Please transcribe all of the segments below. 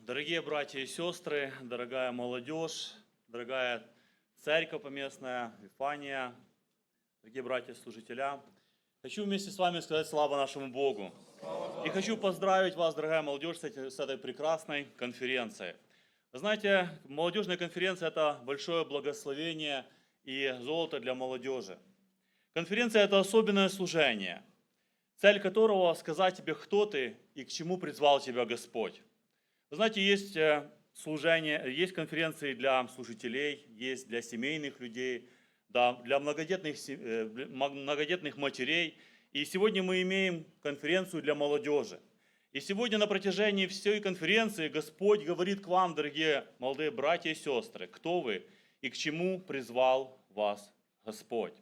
Дорогие братья и сестры, дорогая молодежь, дорогая церковь поместная, Вифания, дорогие братья служителя, хочу вместе с вами сказать слава нашему Богу. И хочу поздравить вас, дорогая молодежь, с, эти- с этой прекрасной конференцией. Вы знаете, молодежная конференция – это большое благословение и золото для молодежи. Конференция – это особенное служение, цель которого – сказать тебе, кто ты и к чему призвал тебя Господь. Знаете, есть э, служение, есть конференции для служителей, есть для семейных людей, да, для многодетных, э, многодетных матерей. И сегодня мы имеем конференцию для молодежи. И сегодня на протяжении всей конференции Господь говорит к вам, дорогие молодые братья и сестры, кто вы и к чему призвал вас Господь.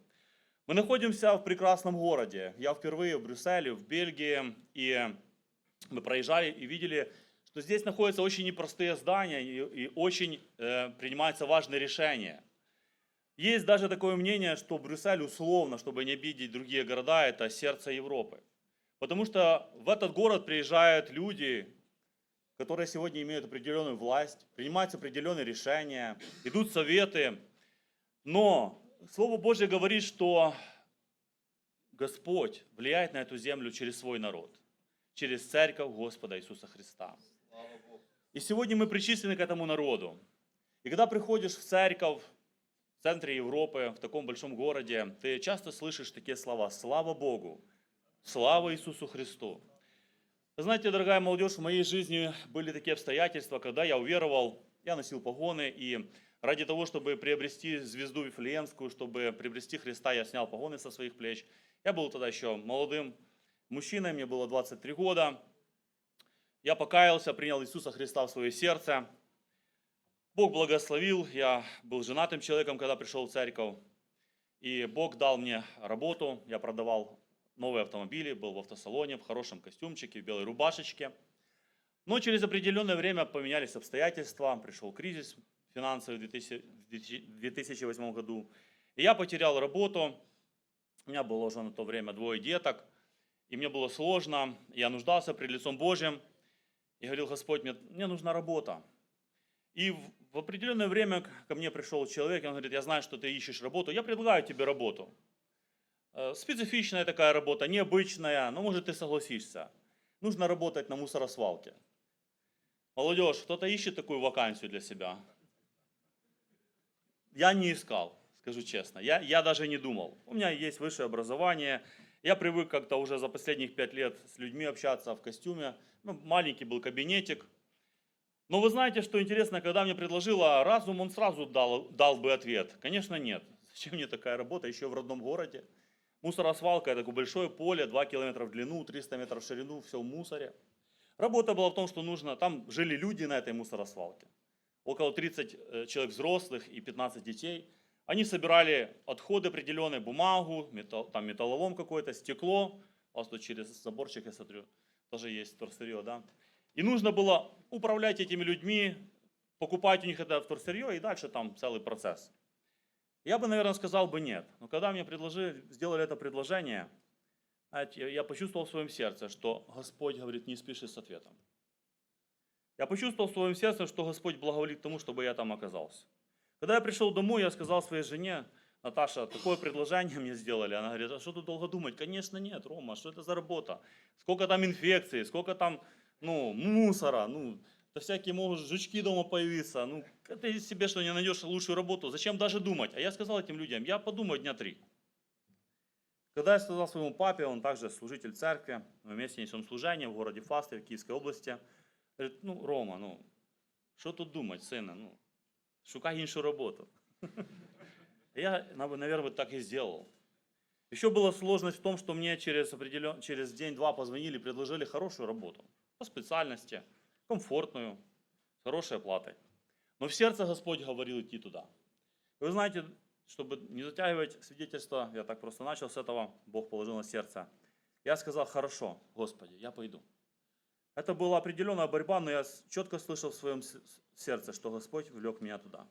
Мы находимся в прекрасном городе. Я впервые в Брюсселе, в Бельгии, и мы проезжали и видели, что здесь находятся очень непростые здания и, и очень э, принимаются важные решения. Есть даже такое мнение, что Брюссель условно, чтобы не обидеть другие города, это сердце Европы. Потому что в этот город приезжают люди, которые сегодня имеют определенную власть, принимаются определенные решения, идут советы. Но Слово Божье говорит, что Господь влияет на эту землю через свой народ, через церковь Господа Иисуса Христа. И сегодня мы причислены к этому народу. И когда приходишь в церковь в центре Европы, в таком большом городе, ты часто слышишь такие слова «Слава Богу», «Слава Иисусу Христу». Знаете, дорогая молодежь, в моей жизни были такие обстоятельства, когда я уверовал, я носил погоны, и ради того, чтобы приобрести звезду Вифлеемскую, чтобы приобрести Христа, я снял погоны со своих плеч. Я был тогда еще молодым мужчиной, мне было 23 года. Я покаялся, принял Иисуса Христа в свое сердце. Бог благословил, я был женатым человеком, когда пришел в церковь. И Бог дал мне работу, я продавал новые автомобили, был в автосалоне, в хорошем костюмчике, в белой рубашечке. Но через определенное время поменялись обстоятельства, пришел кризис финансовый в 2000 в 2008 году. И я потерял работу, у меня было уже на то время двое деток, и мне было сложно, я нуждался пред лицом Божьим. И говорил, Господь, мне, мне нужна работа. И в, в определенное время ко мне пришел человек, и он говорит, я знаю, что ты ищешь работу, я предлагаю тебе работу. Э, Специфичная такая работа, необычная, но может ты согласишься. Нужно работать на мусоросвалке. Молодежь, кто-то ищет такую вакансию для себя? Я не искал, скажу честно. Я, я даже не думал. У меня есть высшее образование. Я привык как-то уже за последних пять лет с людьми общаться в костюме. Ну, маленький был кабинетик. Но вы знаете, что интересно, когда мне предложила разум, он сразу дал, дал бы ответ. Конечно, нет. Зачем мне такая работа еще в родном городе? Мусоросвалка – это такое большое поле, 2 километра в длину, 300 метров в ширину, все в мусоре. Работа была в том, что нужно, там жили люди на этой мусоросвалке. Около 30 э, человек взрослых и 15 детей. Они собирали отходы определенные, бумагу, металл, там металлолом какой-то, стекло. У вас тут через заборчик, я смотрю, тоже есть торсырье, да? И нужно было управлять этими людьми, покупать у них это вторсырье и дальше там целый процесс. Я бы, наверное, сказал бы нет. Но когда мне предложили, сделали это предложение, я почувствовал в своем сердце, что Господь говорит, не спеши с ответом. Я почувствовал в своем сердце, что Господь благоволит тому, чтобы я там оказался. Когда я пришел домой, я сказал своей жене, Наташа, такое предложение мне сделали. Она говорит, а что тут долго думать? Конечно нет, Рома, что это за работа? Сколько там инфекций, сколько там ну, мусора, ну, да всякие могут жучки дома появиться. Ну, ты себе что, не найдешь лучшую работу? Зачем даже думать? А я сказал этим людям, я подумаю дня три. Когда я сказал своему папе, он также служитель церкви, мы вместе несем служение в городе Фасты, в Киевской области. Говорит, ну, Рома, ну, що тут думать, сина, ну, шукай іншу роботу. Я, наверное, так и сделал. Еще была сложность в том, что мне через, определен... через день-два позвонили, предложили хорошую работу по специальности, комфортную, с хорошей оплатой. Но в сердце Господь говорил идти туда. Вы знаете, чтобы не затягивать свидетельство, я так просто начал с этого, Бог положил на сердце. Я сказал, хорошо, Господи, я пойду. Это была определенная борьба, но я четко слышал в своем сердце, что Господь влек меня туда.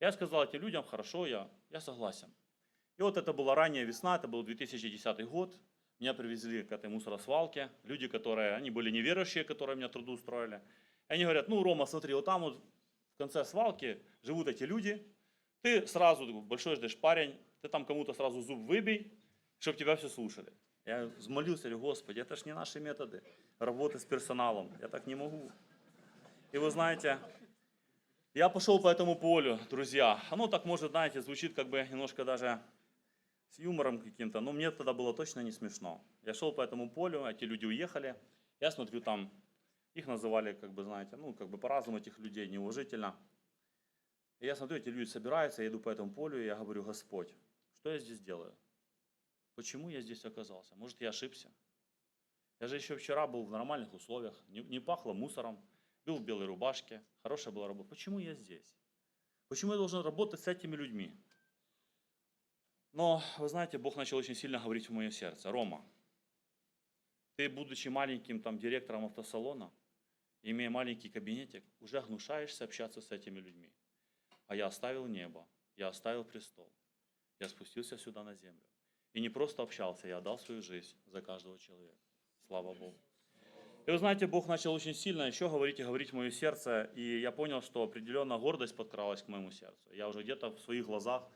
Я сказал этим людям, хорошо, я, я согласен. И вот это была ранняя весна, это был 2010 год. Меня привезли к этой мусоросвалке. Люди, которые, они были неверующие, которые меня трудоустроили. И они говорят, ну, Рома, смотри, вот там вот в конце свалки живут эти люди, ты сразу большой ждешь парень, ты там кому-то сразу зуб выбей, чтобы тебя все слушали. Я взмолился, говорю, Господи, это ж не наши методы работы с персоналом, я так не могу. И вы знаете, я пошел по этому полю, друзья. Оно так, может, знаете, звучит как бы немножко даже с юмором каким-то, но мне тогда было точно не смешно. Я шел по этому полю, эти люди уехали. Я смотрю, там их называли, как бы, знаете, ну, как бы по-разному этих людей, неуважительно. И я смотрю, эти люди собираются, я иду по этому полю, и я говорю, Господь, что я здесь делаю? Почему я здесь оказался? Может, я ошибся? Я же еще вчера был в нормальных условиях, не, не пахло мусором, был в белой рубашке, хорошая была работа. Почему я здесь? Почему я должен работать с этими людьми? Но, вы знаете, Бог начал очень сильно говорить в мое сердце. Рома, ты, будучи маленьким там директором автосалона, имея маленький кабинетик, уже гнушаешься общаться с этими людьми. А я оставил небо, я оставил престол, я спустился сюда на землю. И не просто общался, я отдал свою жизнь за каждого человека. Слава Богу. И вы знаете, Бог начал очень сильно еще говорить и говорить в мое сердце, и я понял, что определенно гордость подкралась к моему сердцу. Я уже где-то в своих глазах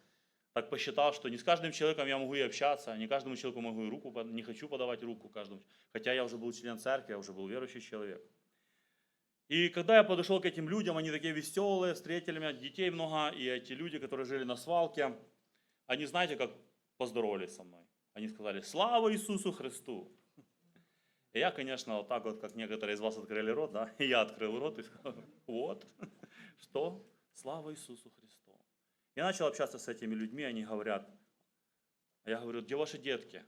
так посчитал, что не с каждым человеком я могу и общаться, не каждому человеку могу и руку, не хочу подавать руку каждому. Хотя я уже был член церкви, я уже был верующий человек. И когда я подошел к этим людям, они такие веселые, встретили меня, детей много, и эти люди, которые жили на свалке, они, знаете, как поздоровались со мной. Они сказали, слава Иисусу Христу. И я, конечно, вот так вот, как некоторые из вас открыли рот, да, и я открыл рот и сказал, вот, что? Слава Иисусу Христу. Я начал общаться с этими людьми, они говорят, я говорю, где ваши детки?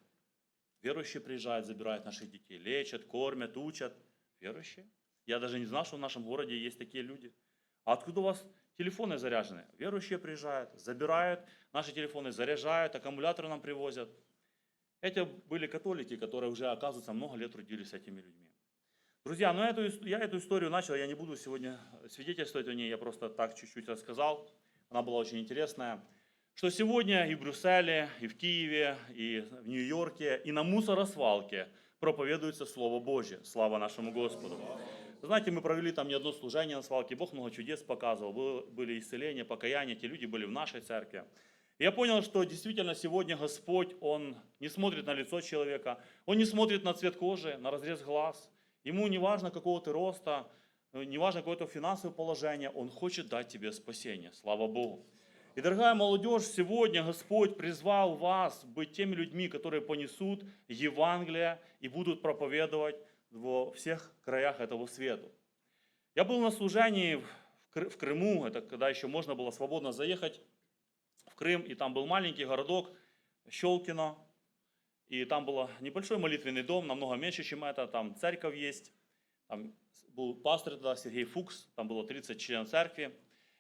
Верующие приезжают, забирают наших детей, лечат, кормят, учат. Верующие? Я даже не знал, что в нашем городе есть такие люди. А откуда у вас телефоны заряжены? Верующие приезжают, забирают наши телефоны, заряжают, аккумуляторы нам привозят. Эти были католики, которые уже, оказывается, много лет трудились с этими людьми. Друзья, ну эту, я эту историю начал, я не буду сегодня свидетельствовать о ней, я просто так чуть-чуть рассказал. Она была очень интересная. Что сегодня и в Брюсселе, и в Киеве, и в Нью-Йорке, и на мусоросвалке проповедуется Слово Божье. Слава нашему Господу. Знаете, мы провели там не одно служение на свалке, Бог много чудес показывал, Был- были исцеления, покаяния, те люди были в нашей церкви. Я понял, что действительно сегодня Господь, Он не смотрит на лицо человека, Он не смотрит на цвет кожи, на разрез глаз. Ему не важно какого ты роста, э, не важно какое-то финансовое положение, Он хочет дать тебе спасение. Слава Богу. И, дорогая молодежь, сегодня Господь призвал вас быть теми людьми, которые понесут Евангелие и будут проповедовать во всех краях этого света. Я был на служении в Кры- в Крыму, это когда еще можно было свободно заехать в Крым, и там был маленький городок Щелкино, и там был небольшой молитвенный дом, намного меньше, чем это, там церковь есть, там был пастор тогда Сергей Фукс, там было 30 членов церкви,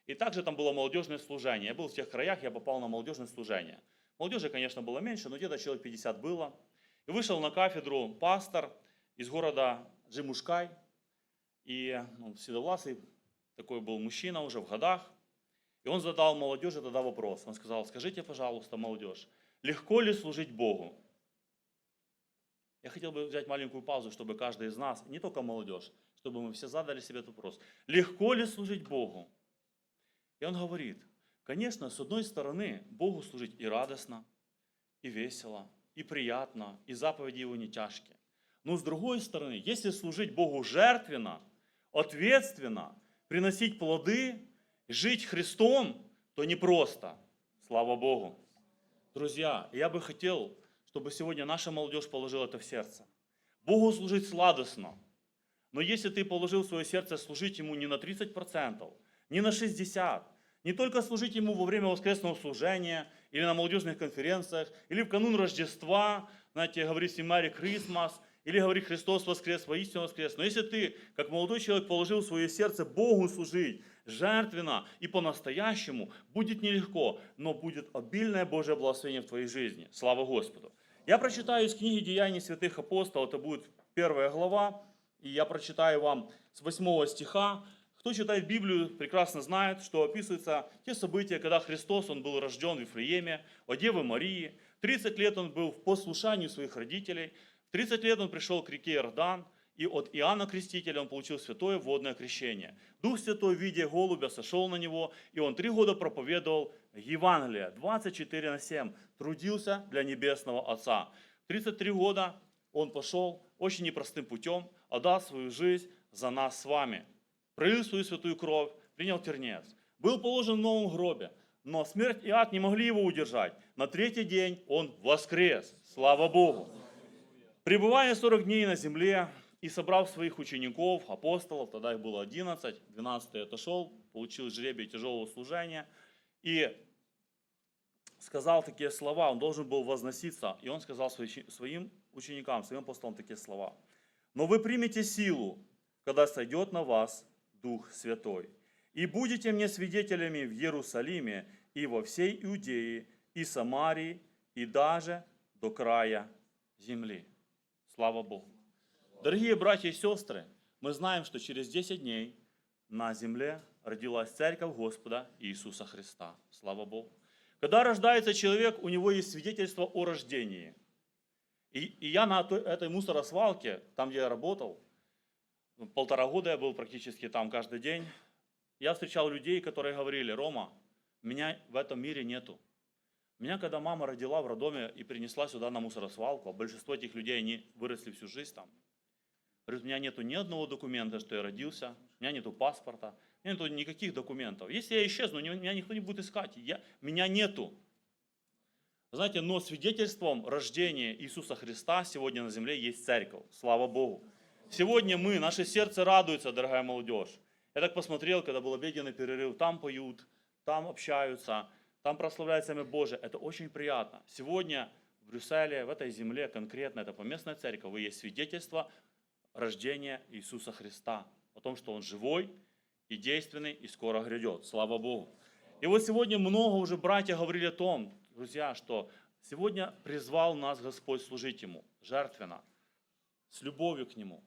и также там было молодежное служение. Я был в тех краях, я попал на молодежное служение. Молодежи, конечно, было меньше, но где-то человек 50 было. И вышел на кафедру пастор из города Джимушкай, и ну, седовласый такой был мужчина уже в годах, и он задал молодежи тогда вопрос. Он сказал, скажите, пожалуйста, молодежь, легко ли служить Богу? Я хотел бы взять маленькую паузу, чтобы каждый из нас, не только молодежь, чтобы мы все задали себе этот вопрос. Легко ли служить Богу? И он говорит, конечно, с одной стороны, Богу служить и радостно, и весело, и приятно, и заповеди его не тяжкие. Но с другой стороны, если служить Богу жертвенно, ответственно, приносить плоды, жить Христом, то непросто. Слава Богу. Друзья, я бы хотел, чтобы сегодня наша молодежь положила это в сердце. Богу служить сладостно. Но если ты положил в свое сердце служить Ему не на 30%, не на 60%, не только служить Ему во время воскресного служения, или на молодежных конференциях, или в канун Рождества, знаете, говорить всем Christmas, или говорить Христос воскрес, воистину воскрес. Но если ты, как молодой человек, положил свое сердце Богу служить, жертвенно и по-настоящему, будет нелегко, но будет обильное Божье благословение в твоей жизни. Слава Господу. Я прочитаю из книги Деяний святых апостолов, это будет первая глава, и я прочитаю вам с 8 стиха. Кто читает Библию, прекрасно знает, что описываются те события, когда Христос, Он был рожден в Вифлееме, о Девы Марии. 30 лет Он был в послушании своих родителей. В 30 лет Он пришел к реке Иордан, и от Иоанна Крестителя он получил святое водное крещение. Дух Святой в виде голубя сошел на него, и он три года проповедовал Евангелие, 24 на 7, трудился для Небесного Отца. 33 года он пошел очень непростым путем, отдал свою жизнь за нас с вами, пролил свою святую кровь, принял тернец, был положен в новом гробе, но смерть и ад не могли его удержать. На третий день он воскрес, слава Богу. Пребывая 40 дней на земле и собрав своих учеников, апостолов, тогда их было 11, 12 отошел, получил жребий тяжелого служения, и сказал такие слова, он должен был возноситься, и он сказал свои- своим ученикам, своим апостолам такие слова. «Но вы примете силу, когда сойдет на вас Дух Святой, и будете мне свидетелями в Иерусалиме и во всей Иудее, и Самарии, и даже до края земли». Слава Богу. Дорогие братья и сестры, мы знаем, что через 10 дней на земле родилась церковь Господа Иисуса Христа. Слава Богу. Когда рождается человек, у него есть свидетельство о рождении. И, и я на той- этой мусоросвалке, там, где я работал, ну, полтора года я был практически там каждый день, я встречал людей, которые говорили, Рома, меня в этом мире нету. Меня, когда мама родила в роддоме и принесла сюда на мусоросвалку, а большинство этих людей, они выросли всю жизнь там, Говорит, у меня нету ни одного документа, что я родился, у меня нету паспорта, у меня нету никаких документов. Если я исчезну, меня никто не будет искать, я, меня нету. Знаете, но свидетельством рождения Иисуса Христа сегодня на земле есть церковь. Слава Богу. Сегодня мы, наше сердце радуется, дорогая молодежь. Я так посмотрел, когда был обеденный перерыв, там поют, там общаются, там прославляется имя Божие. Это очень приятно. Сегодня в Брюсселе, в этой земле конкретно, это поместная церковь, есть свидетельство рождения Иисуса Христа, о том, что Он живой и действенный, и скоро грядет. Слава Богу. И вот сегодня много уже братья говорили о том, друзья, что сегодня призвал нас Господь служить Ему жертвенно, с любовью к Нему.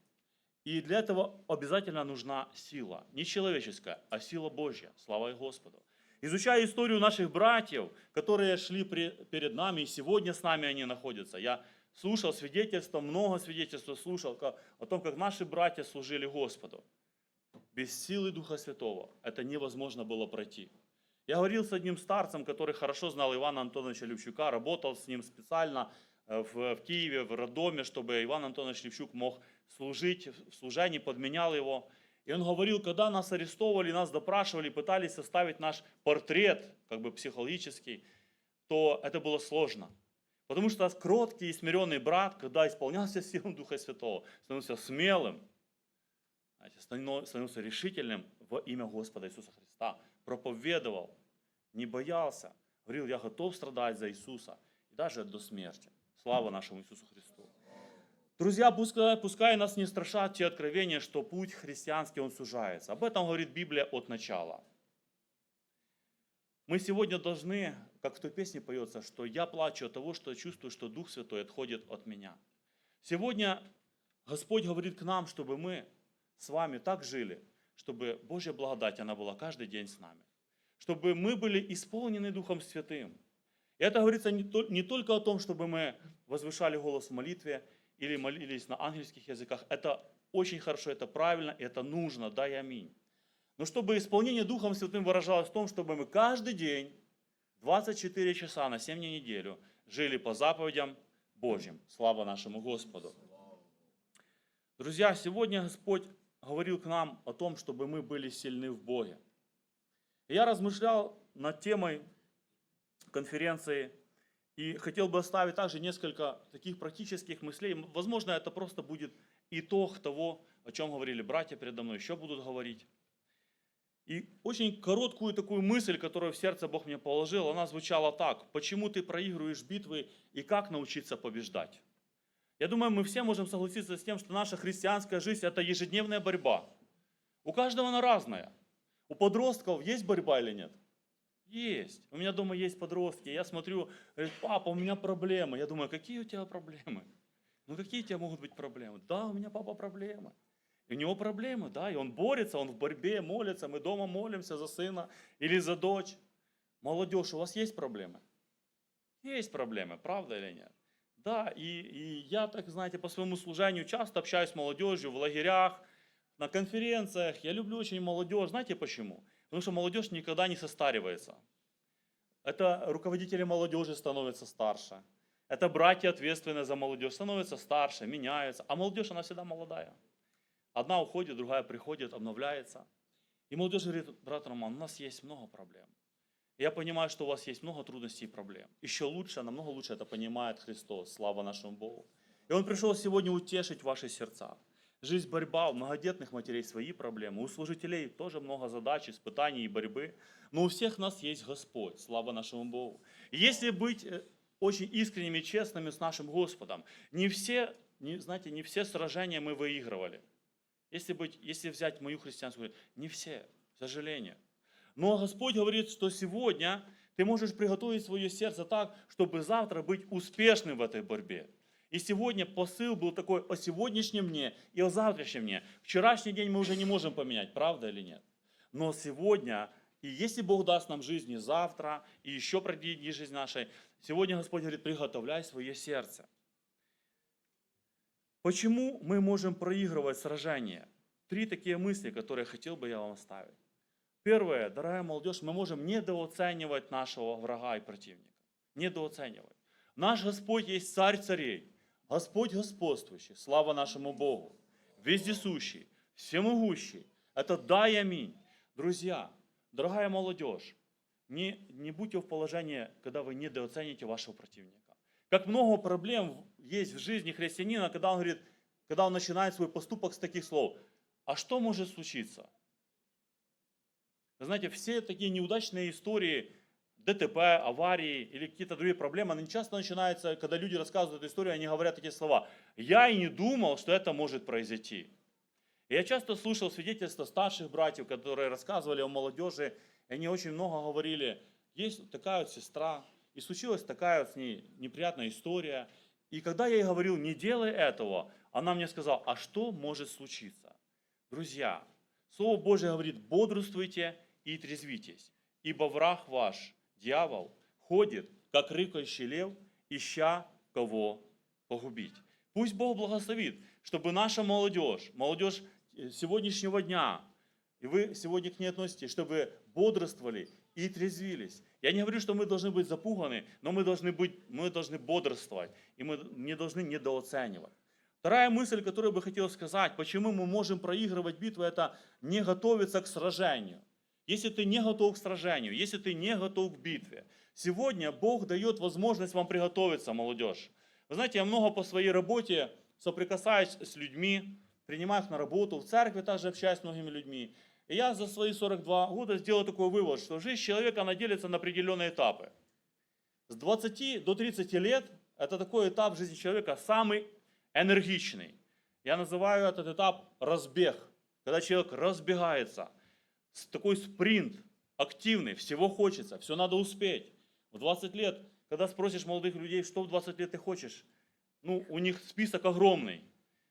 И для этого обязательно нужна сила, не человеческая, а сила Божья. Слава Господу. Изучая историю наших братьев, которые шли при- перед нами, и сегодня с нами они находятся, я слушал свидетельства, много свидетельств слушал о том, как наши братья служили Господу. Без силы Духа Святого это невозможно было пройти. Я говорил с одним старцем, который хорошо знал Ивана Антоновича Левчука, работал с ним специально э, в, в Киеве, в роддоме, чтобы Иван Антонович Левчук мог служить в служении, подменял его. И он говорил, когда нас арестовывали, нас допрашивали, пытались составить наш портрет, как бы психологический, то это было сложно. Потому что кроткий и смиренный брат, когда исполнялся силом Духа Святого, становился смелым, становился решительным во имя Господа Иисуса Христа, проповедовал, не боялся, говорил, я готов страдать за Иисуса, и даже до смерти. Слава нашему Иисусу Христу. Друзья, пускай, пускай нас не страшат те откровения, что путь христианский, он сужается. Об этом говорит Библия от начала. Мы сегодня должны, как в той песне поется, что я плачу от того, что чувствую, что Дух Святой отходит от меня. Сегодня Господь говорит к нам, чтобы мы с вами так жили, чтобы Божья благодать, она была каждый день с нами. Чтобы мы были исполнены Духом Святым. И это говорится не, тол- не только о том, чтобы мы возвышали голос в молитве или молились на ангельских языках. Это очень хорошо, это правильно, это нужно, да и аминь. Но чтобы исполнение Духом Святым выражалось в том, чтобы мы каждый день, 24 часа на 7 дней неделю, жили по заповедям Божьим. Слава нашему Господу. Друзья, сегодня Господь говорил к нам о том, чтобы мы были сильны в Боге. Я размышлял над темой конференции и хотел бы оставить также несколько таких практических мыслей. Возможно, это просто будет итог того, о чем говорили братья передо мной, еще будут говорить. И очень короткую такую мысль, которую в сердце Бог мне положил, она звучала так. Почему ты проигрываешь битвы и как научиться побеждать? Я думаю, мы все можем согласиться с тем, что наша христианская жизнь – это ежедневная борьба. У каждого она разная. У подростков есть борьба или нет? Есть. У меня дома есть подростки. Я смотрю, говорит, папа, у меня проблемы. Я думаю, какие у тебя проблемы? Ну какие у тебя могут быть проблемы? Да, у меня папа проблемы. И у него проблемы, да, и он борется, он в борьбе молится, мы дома молимся за сына или за дочь. Молодежь, у вас есть проблемы? Есть проблемы, правда или нет? Да, и, и я, так знаете, по своему служению часто общаюсь с молодежью в лагерях, на конференциях. Я люблю очень молодежь. Знаете почему? Потому что молодежь никогда не состаривается. Это руководители молодежи становятся старше. Это братья, ответственные за молодежь, становятся старше, меняются. А молодежь, она всегда молодая. Одна уходит, другая приходит, обновляется. И молодежь говорит, брат Роман, у нас есть много проблем. Я понимаю, что у вас есть много трудностей и проблем. Еще лучше, намного лучше это понимает Христос. Слава нашему Богу. И Он пришел сегодня утешить ваши сердца. Жизнь, борьба, у многодетных матерей свои проблемы, у служителей тоже много задач, испытаний и борьбы. Но у всех нас есть Господь, слава нашему Богу. И если быть э, очень искренними, честными с нашим Господом, не все, не, знаете, не все сражения мы выигрывали. Если, быть, если взять мою христианскую, не все, к сожалению. Но Господь говорит, что сегодня ты можешь приготовить свое сердце так, чтобы завтра быть успешным в этой борьбе. И сегодня посыл был такой о сегодняшнем дне и о завтрашнем дне. Вчерашний день мы уже не можем поменять, правда или нет? Но сегодня, и если Бог даст нам жизни завтра, и еще продлит жизнь нашей, сегодня Господь говорит, приготовляй свое сердце. Почему мы можем проигрывать сражения? Три такие мысли, которые хотел бы я вам оставить. Первое, дорогая молодежь, мы можем недооценивать нашего врага и противника. Недооценивать. Наш Господь есть царь царей, Господь господствующий, слава нашему Богу, вездесущий, всемогущий. Это да и аминь. Друзья, дорогая молодежь, не, не будьте в положении, когда вы недооцените вашего противника. Как много проблем есть в жизни христианина, когда он говорит, когда он начинает свой поступок с таких слов. А что может случиться? Вы знаете, все такие неудачные истории, ДТП, аварии или какие-то другие проблемы, они часто начинаются, когда люди рассказывают эту историю, они говорят такие слова. Я и не думал, что это может произойти. Я часто слышал свидетельства старших братьев, которые рассказывали о молодежи, и они очень много говорили, есть такая вот сестра, и случилась такая вот с ней неприятная история. И когда я ей говорил, не делай этого, она мне сказала, а что может случиться? Друзья, Слово Божье говорит, бодрствуйте и трезвитесь, ибо враг ваш, дьявол, ходит, как рыкающий лев, ища кого погубить. Пусть Бог благословит, чтобы наша молодежь, молодежь э, сегодняшнего дня, и вы сегодня к ней относитесь, чтобы бодрствовали и трезвились. Я не говорю, что мы должны быть запуганы, но мы должны, быть, мы должны бодрствовать, и мы не должны недооценивать. Вторая мысль, которую бы хотел сказать, почему мы можем проигрывать битвы, это не готовиться к сражению. Если ты не готов к сражению, если ты не готов к битве, сегодня Бог дает возможность вам приготовиться, молодежь. Вы знаете, я много по своей работе соприкасаюсь с людьми, принимаю их на работу, в церкви также общаюсь с многими людьми. И я за свои 42 года сделал такой вывод, что жизнь человека, она делится на определенные этапы. С 20 до 30 лет – это такой этап жизни человека, самый энергичный. Я называю этот этап разбег, когда человек разбегается. Такой спринт, активный, всего хочется, все надо успеть. В 20 лет, когда спросишь молодых людей, что в 20 лет ты хочешь, ну, у них список огромный.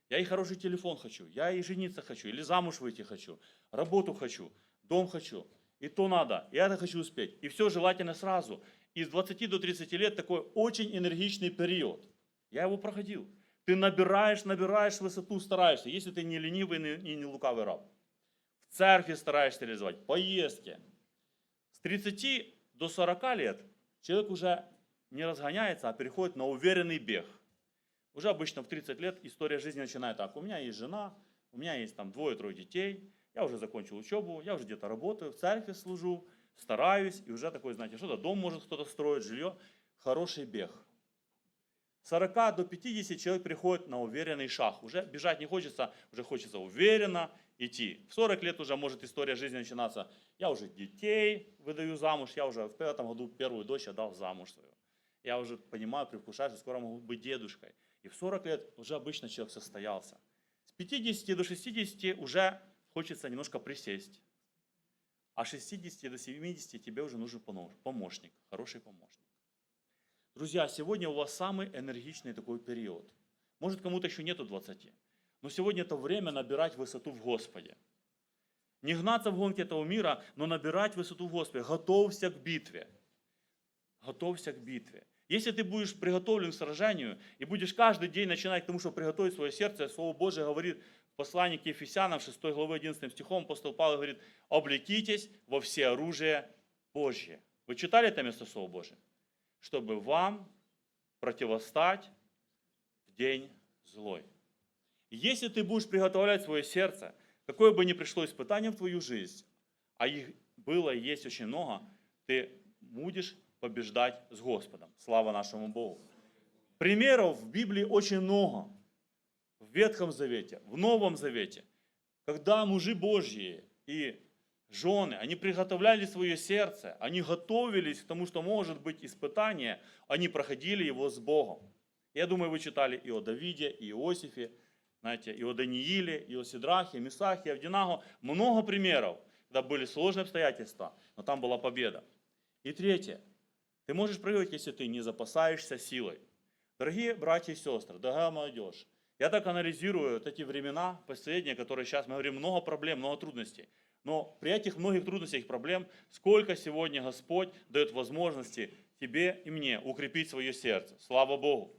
Я и хороший телефон хочу, я и жениться хочу, или замуж выйти хочу, работу хочу, дом хочу. И то надо, и это хочу успеть. И все желательно сразу. И с 20 до 30 лет такой очень энергичный период. Я его проходил. Ты набираешь, набираешь высоту, стараешься, если ты не ленивый и не лукавый раб. Церкви стараешься реализовать, поездки. С 30 до 40 лет человек уже не разгоняется, а переходит на уверенный бег. Уже обычно в 30 лет история жизни начинает так. У меня есть жена, у меня есть там двое-трое детей, я уже закончил учебу, я уже где-то работаю, в церкви служу, стараюсь, и уже такой, знаете, что-то дом может кто-то строить, жилье. Хороший бег. 40 до 50 человек приходит на уверенный шаг. Уже бежать не хочется, уже хочется уверенно идти. В 40 лет уже может история жизни начинаться. Я уже детей выдаю замуж, я уже в пятом году первую дочь отдал замуж свою. Я уже понимаю, предвкушаю, что скоро могу быть дедушкой. И в 40 лет уже обычно человек состоялся. С 50 до 60 уже хочется немножко присесть. А с 60 до 70 тебе уже нужен помощник, хороший помощник. Друзья, сегодня у вас самый энергичный такой период. Может, кому-то еще нету 20. Но сегодня это время набирать высоту в Господе. Не гнаться в гонке этого мира, но набирать высоту в Господе. Готовься к битве. Готовься к битве. Если ты будешь приготовлен к сражению и будешь каждый день начинать к тому, чтобы приготовить свое сердце, Слово Божие говорит в послании к Ефесянам, 6 главы 11 стихом, апостол Павел говорит, облекитесь во все оружие Божье. Вы читали это место Слова Божие? Чтобы вам противостать в день злой. Если ты будешь приготовлять свое сердце, какое бы ни пришло испытание в твою жизнь, а их было и есть очень много, ты будешь побеждать с Господом. Слава нашему Богу. Примеров в Библии очень много. В Ветхом Завете, в Новом Завете. Когда мужи Божьи и жены, они приготовляли свое сердце, они готовились к тому, что может быть испытание, они проходили его с Богом. Я думаю, вы читали и о Давиде, и Иосифе, знаете, и о Данииле, и о Сидрахе, Месахе, Авдинаго. Много примеров, когда были сложные обстоятельства, но там была победа. И третье. Ты можешь проиграть, если ты не запасаешься силой. Дорогие братья и сестры, дорогая молодежь, я так анализирую вот эти времена последние, которые сейчас, мы говорим, много проблем, много трудностей. Но при этих многих трудностях и проблем, сколько сегодня Господь дает возможности тебе и мне укрепить свое сердце. Слава Богу.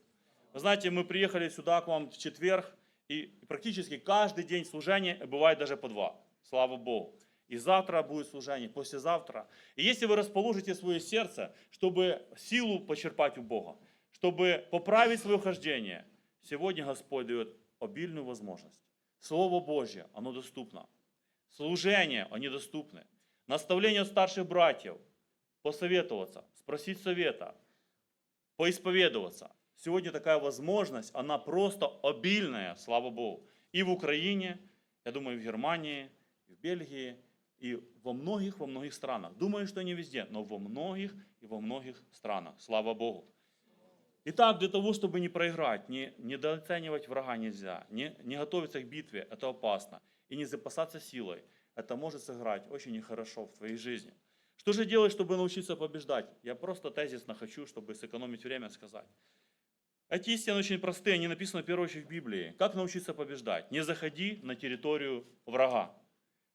Вы знаете, мы приехали сюда к вам в четверг, и практически каждый день служения бывает даже по два. Слава Богу. И завтра будет служение, послезавтра. И если вы расположите свое сердце, чтобы силу почерпать у Бога, чтобы поправить свое хождение, сегодня Господь дает обильную возможность. Слово Божье, оно доступно. Служения, они доступны. Наставление старших братьев, посоветоваться, спросить совета, поисповедоваться. Сегодня такая возможность, она просто обильная, слава Богу. И в Украине, я думаю, в Германии, в Бельгии, и во многих, во многих странах. Думаю, что не везде, но во многих и во многих странах. Слава Богу. Итак, для того, чтобы не проиграть, не недооценивать врага нельзя, не, не готовиться к битве, это опасно. И не запасаться силой, это может сыграть очень нехорошо в твоей жизни. Что же делать, чтобы научиться побеждать? Я просто тезисно хочу, чтобы сэкономить время, сказать. Эти истины очень простые, они написаны в первую очередь в Библии. Как научиться побеждать? Не заходи на территорию врага.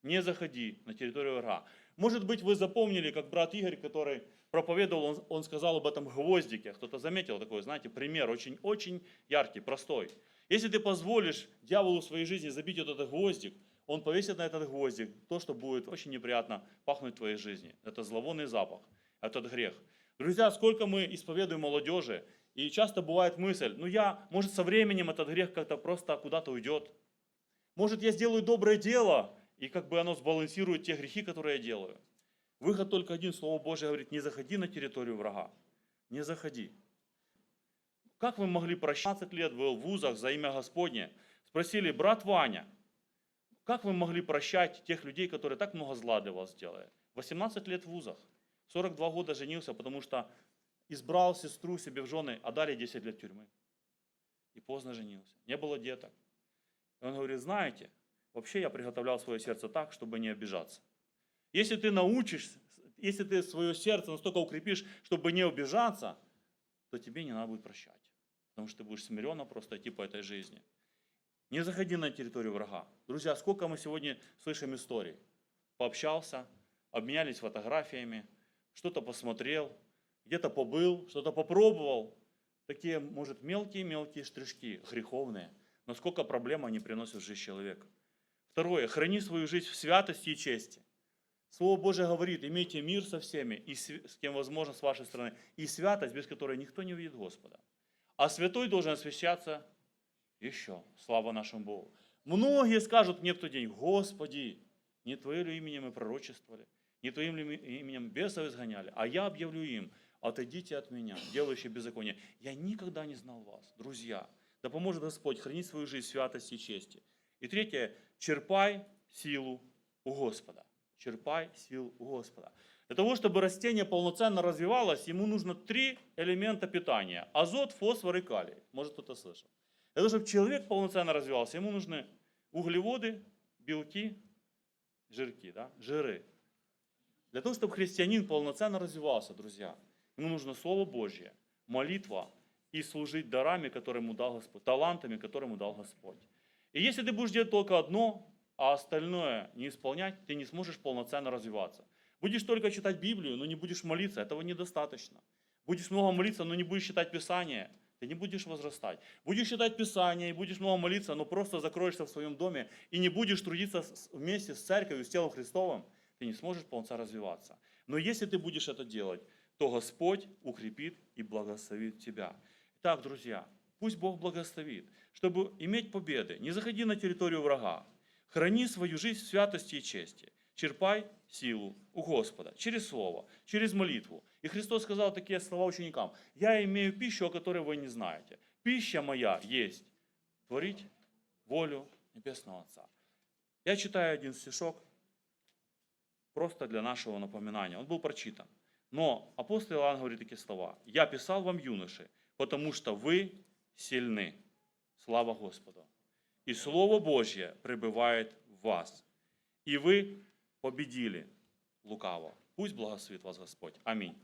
Не заходи на территорию врага. Может быть, вы запомнили, как брат Игорь, который проповедовал, он, он сказал об этом гвоздике. Кто-то заметил такой, знаете, пример очень-очень яркий, простой. Если ты позволишь дьяволу в своей жизни забить вот этот гвоздик, он повесит на этот гвоздик то, что будет очень неприятно пахнуть в твоей жизни. Это зловонный запах, этот грех. Друзья, сколько мы исповедуем молодежи, и часто бывает мысль, ну я, может со временем этот грех как-то просто куда-то уйдет. Может я сделаю доброе дело, и как бы оно сбалансирует те грехи, которые я делаю. Выход только один, Слово Божье говорит, не заходи на территорию врага. Не заходи. Как вы могли прощать 15 лет в вузах за имя Господне? Спросили, брат Ваня, как вы могли прощать тех людей, которые так много зла для вас сделали? 18 лет в вузах, 42 года женился, потому что избрал сестру себе в жены, а дали 10 лет тюрьмы. И поздно женился. Не было деток. И он говорит, знаете, вообще я приготовлял свое сердце так, чтобы не обижаться. Если ты научишься, если ты свое сердце настолько укрепишь, чтобы не обижаться, то тебе не надо будет прощать. Потому что ты будешь смиренно просто идти по этой жизни. Не заходи на территорию врага. Друзья, сколько мы сегодня слышим историй. Пообщался, обменялись фотографиями, что-то посмотрел, где-то побыл, что-то попробовал. Такие, может, мелкие-мелкие штришки, греховные. Но сколько проблем они приносят в жизнь человека. Второе, храни свою жизнь в святости и чести. Слово Божие говорит, имейте мир со всеми, и с кем возможно с вашей стороны, и святость, без которой никто не увидит Господа. А святой должен освящаться еще. Слава нашему Богу. Многие скажут мне в тот день, Господи, не Твоим ли именем мы пророчествовали, не Твоим ли именем бесов изгоняли, а я объявлю им, отойдите от меня, делающие беззаконие. Я никогда не знал вас, друзья. Да поможет Господь хранить свою жизнь святости и чести. И третье, черпай силу у Господа. Черпай силу у Господа. Для того, чтобы растение полноценно развивалось, ему нужно три элемента питания. Азот, фосфор и калий. Может кто-то слышал. Для того, чтобы человек полноценно развивался, ему нужны углеводы, белки, жирки, да? жиры. Для того, чтобы христианин полноценно развивался, друзья, ему нужно Слово Божье, молитва и служить дарами, которые ему дал Господь, талантами, которые ему дал Господь. И если ты будешь делать только одно, а остальное не исполнять, ты не сможешь полноценно развиваться. Будешь только читать Библию, но не будешь молиться, этого недостаточно. Будешь много молиться, но не будешь читать Писание, ты не будешь возрастать. Будешь читать Писание и будешь много молиться, но просто закроешься в своем доме и не будешь трудиться вместе с церковью, с телом Христовым, ты не сможешь полноца развиваться. Но если ты будешь это делать, то Господь укрепит и благословит тебя. Итак, друзья, пусть Бог благословит, чтобы иметь победы. Не заходи на территорию врага. Храни свою жизнь в святости и чести. Черпай силу у Господа через Слово, через молитву. И Христос сказал такие слова ученикам. «Я имею пищу, о которой вы не знаете. Пища моя есть творить волю Небесного Отца». Я читаю один стишок просто для нашего напоминания. Он был прочитан. Но апостол Иоанн говорит такие слова. «Я писал вам, юноши, потому что вы сильны». Слава Господу. И Слово Божье пребывает в вас. И вы победили лукаво. Пусть благословит вас Господь. Аминь.